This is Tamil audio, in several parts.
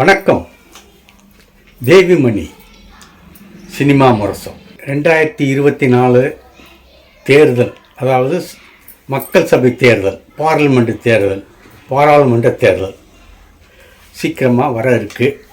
வணக்கம். தேவிமணி சினிமா முரசம். ரெண்டாயிரத்தி இருபத்தி நாலு தேர்தல் அதாவது ஸ்- மக்கள் சபை தேர்தல் பார்லிமெண்ட் தேர்தல் பாராளுமன்ற தேர்தல் சீக்கிரமாக வர இருக்கு.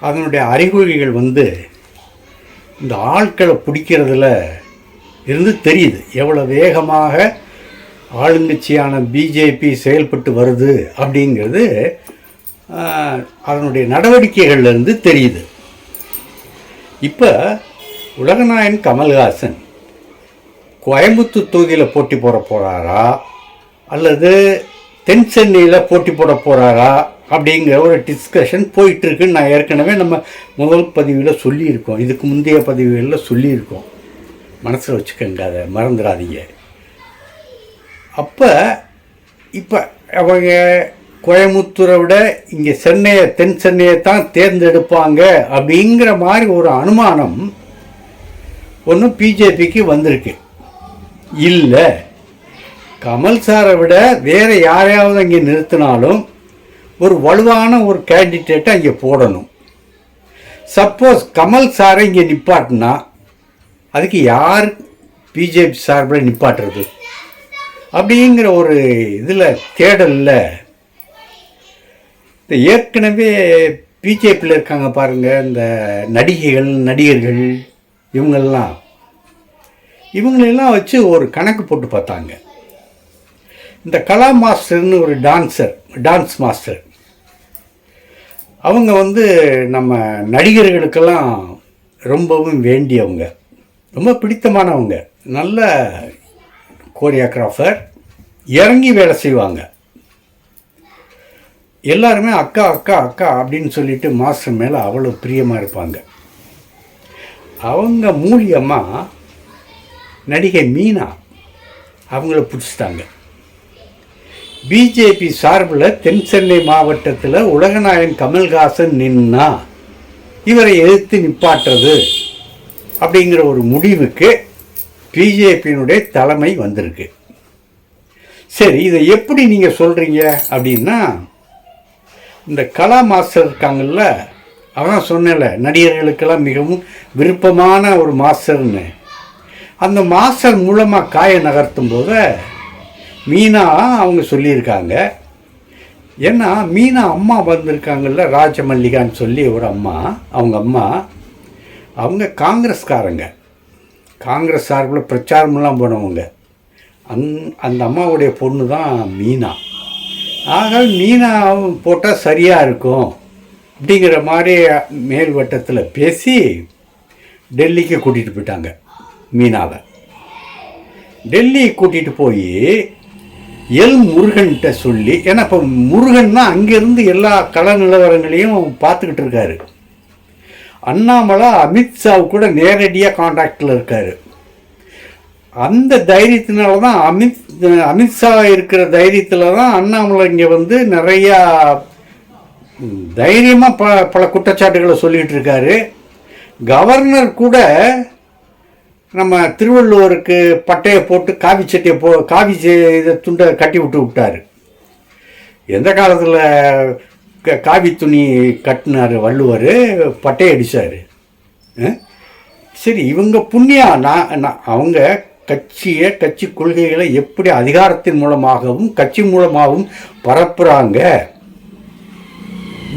அதனுடைய அறிகுறிகள் வந்து இந்த ஆட்களை பிடிக்கிறதுல இருந்து தெரியுது. எவ்வளோ வேகமாக ஆளுங்கட்சியான பிஜேபி செயல்பட்டு வருது அப்படிங்கிறது அதனுடைய நடவடிக்கைகள்லேருந்து தெரியுது. இப்போ உலகநாயன் கமல்ஹாசன் கோயம்புத்தூர் தொகுதியில் போட்டி போட போகிறாரா அல்லது தென் சென்னையில் போட்டி போட போகிறாரா அப்படிங்கிற ஒரு டிஸ்கஷன் போயிட்டுருக்குன்னு நான் ஏற்கனவே நம்ம முதல் பதிவில் சொல்லியிருக்கோம். இதுக்கு முந்தைய பதிவுகளில் சொல்லியிருக்கோம். மனசில் வச்சுக்கோங்க அதை மறந்துடாதீங்க. அப்போ இப்போ அவங்க கோயம்புத்தூரை விட இங்கே சென்னையை தென் சென்னையை தான் தேர்ந்தெடுப்பாங்க அப்படிங்கிற மாதிரி ஒரு அனுமானம் ஒன்று பிஜேபிக்கு வந்திருக்கு. இல்லை. கமல் சாரை விட வேறு யாரையாவது அங்கே நிறுத்தினாலும் ஒரு வலுவான ஒரு கேண்டிடேட்டை அங்கே போடணும். சப்போஸ் கமல் சாரை இங்கே நிப்பாட்டினா அதுக்கு யார் பிஜேபி சார்பில் நிப்பாட்டுறது? அப்படிங்கிற ஒரு இதில் தேடலில் இந்த ஏற்கனவே பிஜேபியில் இருக்காங்க பாருங்கள் இந்த நடிகைகள் நடிகர்கள் இவங்கெல்லாம். இவங்களெல்லாம் வச்சு ஒரு கணக்கு போட்டு பார்த்தாங்க. இந்த கலா மாஸ்டர்னு ஒரு டான்சர் டான்ஸ் மாஸ்டர். அவங்க வந்து நம்ம நடிகர்களுக்கெல்லாம் ரொம்பவும் வேண்டியவங்க. ரொம்ப பிடித்தமானவங்க. நல்ல கோரியோகிராஃபர் இறங்கி வேலை செய்வாங்க. எல்லாருமே அக்கா அக்கா அக்கா அப்படின்னு சொல்லிட்டு மாஸ்டர் மேலே அவ்வளோ பிரியமாக இருப்பாங்க. அவங்க மூலியமாக நடிகை மீனா அவங்கள பிடிச்சிட்டாங்க. பிஜேபி சார்பில் தென் சென்னை மாவட்டத்தில் உலகநாயகன் கமல்ஹாசன் நின்னா இவரை எதிர்த்து நிப்பாட்டுறது அப்படிங்கிற ஒரு முடிவுக்கு பிஜேபியினுடைய தலைமை வந்திருக்கு. சரி இதை எப்படி நீங்கள் சொல்கிறீங்க அப்படின்னா இந்த கலா மாஸ்டர் இருக்காங்கல்ல அவன் சொன்னேன்ல நடிகர்களுக்கெல்லாம் மிகவும் விருப்பமான ஒரு மாஸ்டர்னு. அந்த மாஸ்டர் மூலமாக காயை நகர்த்தும் போது மீனா அவங்க சொல்லியிருக்காங்க. ஏன்னா மீனா அம்மா வந்திருக்காங்கல்ல ராஜமல்லிகான்னு சொல்லி ஒரு அம்மா அவங்க அம்மா அவங்க காங்கிரஸ்காரங்க. காங்கிரஸ் சார்பில் பிரச்சாரமெல்லாம் போனவங்க. அந் அந்த அம்மாவுடைய பொண்ணு தான் மீனா. ஆக மீனா போட்டால் சரியாக இருக்கும் அப்படிங்கிற மாதிரி மேல் வட்டத்தில் பேசி டெல்லிக்கு கூட்டிகிட்டு போயிட்டாங்க மீனாவை. டெல்லி கூட்டிகிட்டு போய் எல் முருகன்கிட்ட சொல்லி ஏன்னா இப்போ முருகன் தான் அங்கேருந்து எல்லா கள நிலவரங்களையும் பார்த்துக்கிட்டு இருக்காரு. அண்ணாமலை அமித்ஷாவு கூட நேரடியாக காண்டாக்டில் இருக்காரு. அந்த தைரியத்தினால தான் அமித் அமித்ஷா இருக்கிற தைரியத்தில் தான் அண்ணாமலை இங்கே வந்து நிறையா தைரியமாக ப பல குற்றச்சாட்டுகளை சொல்லிகிட்டு இருக்காரு. கவர்னர் கூட நம்ம திருவள்ளுவருக்கு பட்டையை போட்டு காவி சட்டையை போ காவி சே- இதை துண்டை கட்டி விட்டு விட்டாரு. எந்த காலத்தில் க காவி துணி கட்டினார் வள்ளுவர் பட்டையை அடித்தார் சரி இவங்க புண்ணியம் நான் நான் அவங்க கட்சியை கட்சி கொள்கைகளை எப்படி அதிகாரத்தின் மூலமாகவும் கட்சி மூலமாகவும் பரப்புகிறாங்க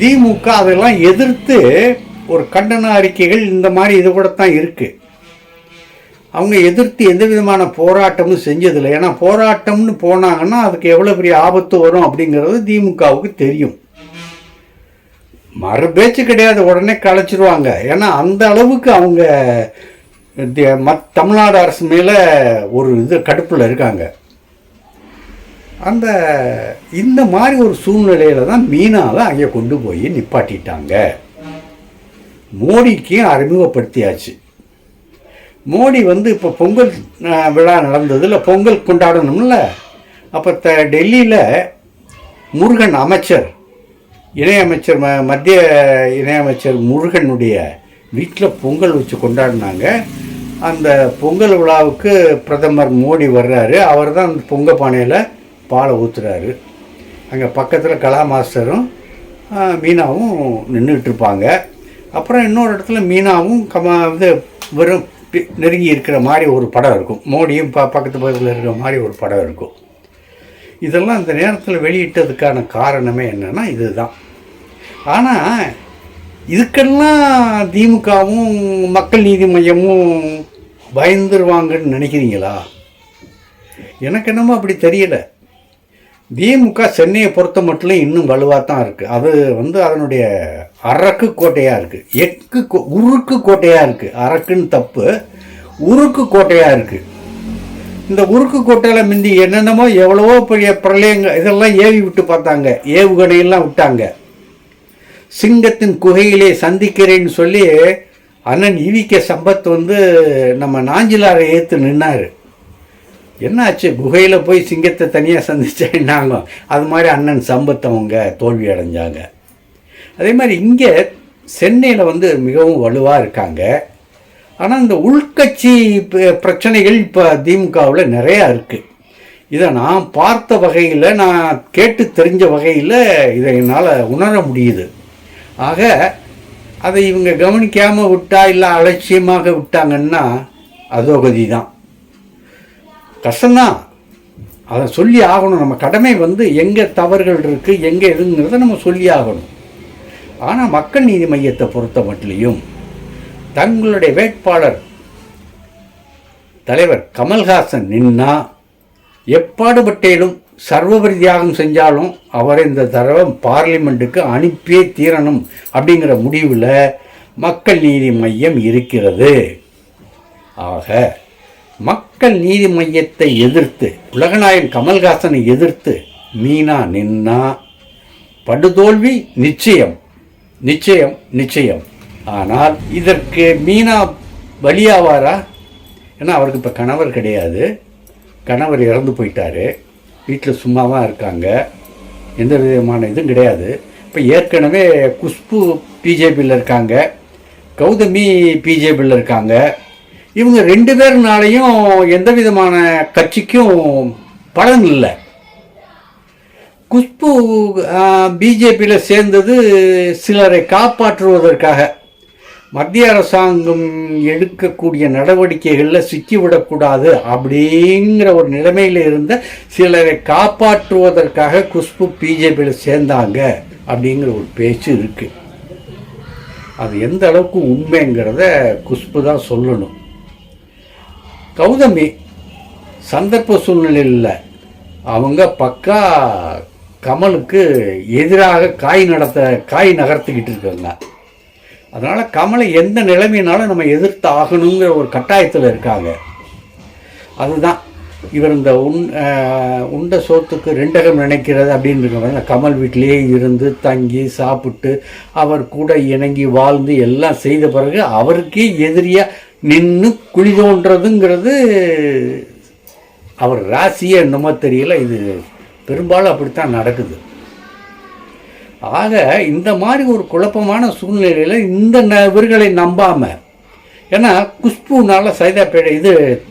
திமுக அதெல்லாம் எதிர்த்து ஒரு கண்டன அறிக்கைகள் இந்த மாதிரி இது கூட தான் இருக்குது அவங்க எதிர்த்து எந்த விதமான போராட்டமும் செஞ்சதில்லை. ஏன்னா போராட்டம்னு போனாங்கன்னா அதுக்கு எவ்வளோ பெரிய ஆபத்து வரும் அப்படிங்கிறது திமுகவுக்கு தெரியும். மறுபேச்சு கிடையாது. உடனே கலைச்சிருவாங்க. ஏன்னா அந்த அளவுக்கு அவங்க மத் தமிழ்நாடு அரசு மேலே ஒரு இது கடுப்பில் இருக்காங்க. அந்த இந்த மாதிரி ஒரு சூழ்நிலையில தான் மீனாவை அங்கே கொண்டு போய் நிப்பாட்டிட்டாங்க. மோடிக்கு அறிமுகப்படுத்தியாச்சு. மோடி வந்து இப்போ பொங்கல் விழா நடந்ததில் பொங்கல் கொண்டாடணும்ல. அப்போ த டெல்லியில் முருகன் அமைச்சர் இணையமைச்சர் ம மத்திய இணையமைச்சர் முருகனுடைய வீட்டில் பொங்கல் வச்சு கொண்டாடினாங்க. அந்த பொங்கல் விழாவுக்கு பிரதமர் மோடி வர்றாரு. அவர் தான் அந்த பொங்க பானையில் பாலை ஊற்றுறாரு அங்கே பக்கத்தில் கலா மாஸ்டரும் மீனாவும் நின்றுட்டு இருப்பாங்க அப்புறம் இன்னொரு இடத்துல மீனாவும் கம இது வெறும் நெருங்கி இருக்கிற மாதிரி ஒரு படம் இருக்கும். மோடியும் ப பக்கத்து பக்கத்தில் இருக்கிற மாதிரி ஒரு படம் இருக்கும். இதெல்லாம் இந்த நேரத்தில் வெளியிட்டதுக்கான காரணமே என்னென்னா இதுதான். ஆனால் இதுக்கெல்லாம் திமுகவும் மக்கள் நீதி மையமும் பயந்துருவாங்கன்னு நினைக்கிறீங்களா? எனக்கு என்னமோ அப்படி தெரியல. திமுக சென்னையை பொறுத்த மட்டும் இன்னும் வலுவாக தான் இருக்குது அது வந்து அதனுடைய அரக்கு கோட்டையாக இருக்குது எக்கு கோ- உருக்கு கோட்டையாக இருக்குது அரக்குன்னு தப்பு. உருக்கு கோட்டையாக இருக்குது இந்த உருக்கு கோட்டையில் முந்தி என்னென்னமோ எவ்வளவோ பெரிய பிரளயங்கள் இதெல்லாம் ஏவி விட்டு பார்த்தாங்க. ஏவுகணையெல்லாம் விட்டாங்க. சிங்கத்தின் குகையிலே சந்திக்கிறேன்னு சொல்லி அண்ணன் இவிகே சம்பத் வந்து நம்ம நாஞ்சிலாரை ஏற்று நின்னார். என்னாச்சு? குகையில் போய் சிங்கத்தை தனியாக சந்தித்தேன்னாங்க அது மாதிரி அண்ணன் சம்பத் அவங்க தோல்வி அடைஞ்சாங்க. அதே மாதிரி இங்கே சென்னையில் வந்து மிகவும் வலுவாக இருக்காங்க. ஆனால் இந்த உள்கட்சி பிரச்சனைகள் இப்போ திமுகவில் நிறையா இருக்குது இதை நான் பார்த்த வகையில் நான் கேட்டு தெரிஞ்ச வகையில் இதை என்னால் உணர முடியுது. ஆக அதை இவங்க கவனிக்காமல் விட்டா இல்லை அலட்சியமாக விட்டாங்கன்னா அதோகதி தான் கஷ்டம்தான். அதை சொல்லி ஆகணும். நம்ம கடமை வந்து எங்கே தவறுகள் இருக்குது எங்கே எதுங்கிறத நம்ம சொல்லி ஆகணும். ஆனால் மக்கள் நீதி மையத்தை பொறுத்த மட்டிலையும் தங்களுடைய வேட்பாளர் தலைவர் கமல்ஹாசன் நின்னா எப்பாடுபட்டேலும் சர்வபரி தியாகம் செஞ்சாலும் அவரை இந்த தடவை பார்லிமெண்ட்டுக்கு அனுப்பியே தீரணும் அப்படிங்கிற முடிவில் மக்கள் நீதி மையம் இருக்கிறது. ஆக மக்கள் நீதி மையத்தை எதிர்த்து உலகநாயகன் கமல்ஹாசனை எதிர்த்து மீனா நின்னா படுதோல்வி நிச்சயம் நிச்சயம் நிச்சயம். ஆனால் இதற்கு மீனா பலியாவாரா ஏன்னா அவருக்கு இப்போ கணவர் கிடையாது. கணவர் இறந்து போயிட்டாரு. வீட்டில் சும்மாவாக இருக்காங்க. எந்த விதமான இதுவும் கிடையாது. இப்போ ஏற்கனவே குஷ்பு பிஜேபியில் இருக்காங்க. கௌதமி பிஜேபியில் இருக்காங்க. இவங்க ரெண்டு பேர்னாலையும் எந்த விதமான கட்சிக்கும் பலன் இல்லை. குஷ்பு பிஜேபியில் சேர்ந்தது சிலரை காப்பாற்றுவதற்காக. மத்திய அரசாங்கம் எடுக்கக்கூடிய நடவடிக்கைகளில் சிக்கிவிடக்கூடாது அப்படிங்கிற ஒரு நிலைமையில் இருந்த சிலரை காப்பாற்றுவதற்காக குஷ்பு பிஜேபியில் சேர்ந்தாங்க அப்படிங்கிற ஒரு பேச்சு இருக்குது அது எந்த அளவுக்கு உண்மைங்கிறத குஷ்பு தான் சொல்லணும். கௌதமி சந்தர்ப்ப சூழ்நிலையில் அவங்க பக்கா கமலுக்கு எதிராக காய் நடத்த காய் நகர்த்திக்கிட்டு இருக்காங்க. அதனால் கமலை எந்த நிலைமையினாலும் நம்ம எதிர்த்து ஆகணுங்கிற ஒரு கட்டாயத்தில் இருக்காங்க. அதுதான். இவர் இந்த உண் உண்ட சோத்துக்கு ரெண்டகம் நினைக்கிறது அப்படின்னு இருக்கவங்க கமல் வீட்டிலேயே இருந்து தங்கி சாப்பிட்டு அவர் கூட இணங்கி வாழ்ந்து எல்லாம் செய்த பிறகு அவருக்கே எதிரியாக நின்று குழி தோன்றதுங்கிறது அவர் ராசியே என்னமோ தெரியல. இது பெரும்பாலும் அப்படித்தான் நடக்குது. ஆக இந்த மாதிரி ஒரு குழப்பமான சூழ்நிலையில் இந்த நபர்களை இவர்களை நம்பாம ஏன்னா குஷ்புனால் சைதாப்பேட்டை இது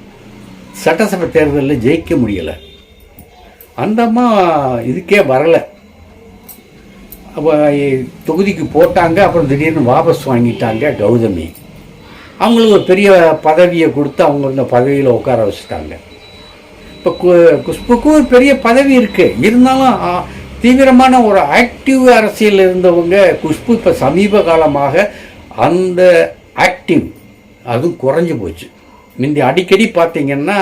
சட்டசபை தேர்தலில் ஜெயிக்க முடியலை. அந்த இதுக்கே வரலை. அப்போ தொகுதிக்கு போட்டாங்க அப்புறம் திடீர்னு வாபஸ் வாங்கிட்டாங்க கௌதமி. அவங்களுக்கு ஒரு பெரிய பதவியை கொடுத்து அவங்க இந்த பதவியில் உட்கார வச்சுட்டாங்க. இப்போ கு குஷ்புக்கும் ஒரு பெரிய பதவி இருக்குது இருந்தாலும் தீவிரமான ஒரு ஆக்டிவ் அரசியல் இருந்தவங்க குஷ்பு இப்போ சமீப காலமாக அந்த ஆக்டிவ் அதுவும் குறைஞ்சு போச்சு. முந்தி அடிக்கடி பார்த்திங்கன்னா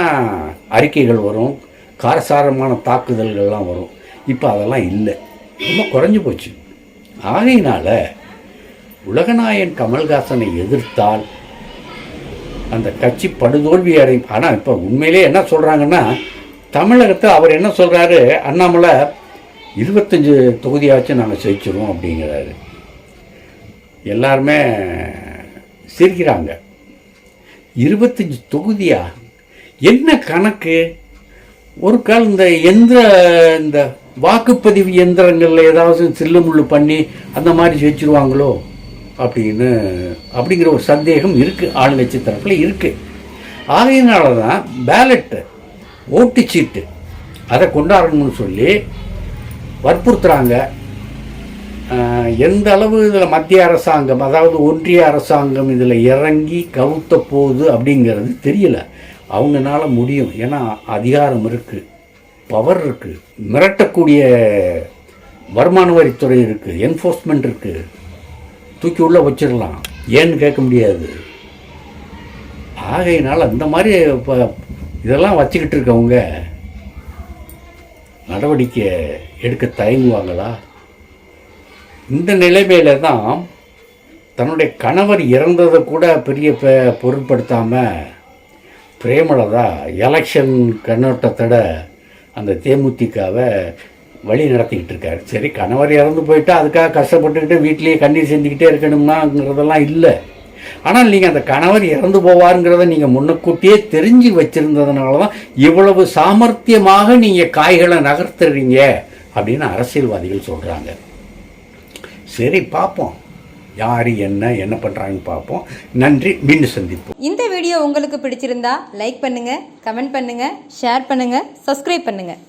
அறிக்கைகள் வரும் காரசாரமான தாக்குதல்கள்லாம் வரும். இப்போ அதெல்லாம் இல்லை. ரொம்ப குறைஞ்சி போச்சு. ஆகையினால் உலகநாயன் கமல்ஹாசனை எதிர்த்தால் அந்த கட்சி படுதோல்வி அடையும். ஆனால் இப்போ உண்மையிலே என்ன சொல்கிறாங்கன்னா தமிழகத்தை அவர் என்ன சொல்கிறாரு அண்ணாமலை இருபத்தஞ்சி தொகுதியாச்சும் நாங்கள் ஜெயிச்சிருவோம் அப்படிங்கிறாரு. எல்லாருமே சிரிக்கிறாங்க. இருபத்தஞ்சி தொகுதியா? என்ன கணக்கு? ஒரு கால் இந்த எந்திர இந்த வாக்குப்பதிவு எந்திரங்களில் ஏதாவது சில்லு முள்ளு பண்ணி அந்த மாதிரி ஜெயிச்சிருவாங்களோ அப்படின்னு அப்படிங்கிற ஒரு சந்தேகம் இருக்குது ஆளுங்கட்சி தரப்பில் இருக்குது ஆகையினால தான் பேலட்டு ஓட்டுச்சீட்டு அதை கொண்டாடணும்னு சொல்லி வற்புறுத்துறாங்க. எந்த அளவு இதில் மத்திய அரசாங்கம் அதாவது ஒன்றிய அரசாங்கம் இதில் இறங்கி கவுத்த போகுது அப்படிங்கிறது தெரியல. அவங்கனால முடியும். ஏன்னா அதிகாரம் இருக்குது பவர் இருக்குது மிரட்டக்கூடிய வருமான வரித்துறை இருக்குது என்ஃபோர்ஸ்மெண்ட் இருக்குது தூக்கி உள்ளே வச்சிடலாம். ஏன்னு கேட்க முடியாது. ஆகையினால் அந்த மாதிரி இப்போ இதெல்லாம் வச்சுக்கிட்டு இருக்கவங்க நடவடிக்கை எடுக்க தயங்குவாங்களா? இந்த நிலைமையில தான் தன்னுடைய கணவர் இறந்ததை கூட பெரிய பெ- பொருட்படுத்தாமல் பிரேமலதா எலெக்ஷன் கண்ணோட்டத்தோட அந்த தேமுதிகவை வழி நடத்திக்கிட்டு இருக்காரு. சரி கணவர் இறந்து போயிட்டா அதுக்காக கஷ்டப்பட்டுக்கிட்டு வீட்லேயே கண்ணீர் செஞ்சுக்கிட்டே இருக்கணுமாங்கிறதெல்லாம் இல்லை. ஆனால் நீங்கள் அந்த கணவர் இறந்து போவாருங்கிறத நீங்கள் முன்னக்கூட்டியே தெரிஞ்சு வச்சுருந்ததுனால தான் இவ்வளவு சாமர்த்தியமாக நீங்கள் காய்களை நகர்த்துறீங்க. அப்படின்னு அரசியல்வாதிகள் சொல்கிறாங்க சரி பார்ப்போம். யார் என்ன என்ன பண்ணுறாங்கன்னு பார்ப்போம். நன்றி மீண்டும் சந்திப்போம். இந்த வீடியோ உங்களுக்கு பிடிச்சிருந்தா லைக் பண்ணுங்கள் கமெண்ட் பண்ணுங்கள் ஷேர் பண்ணுங்கள் சப்ஸ்கிரைப் பண்ணுங்கள்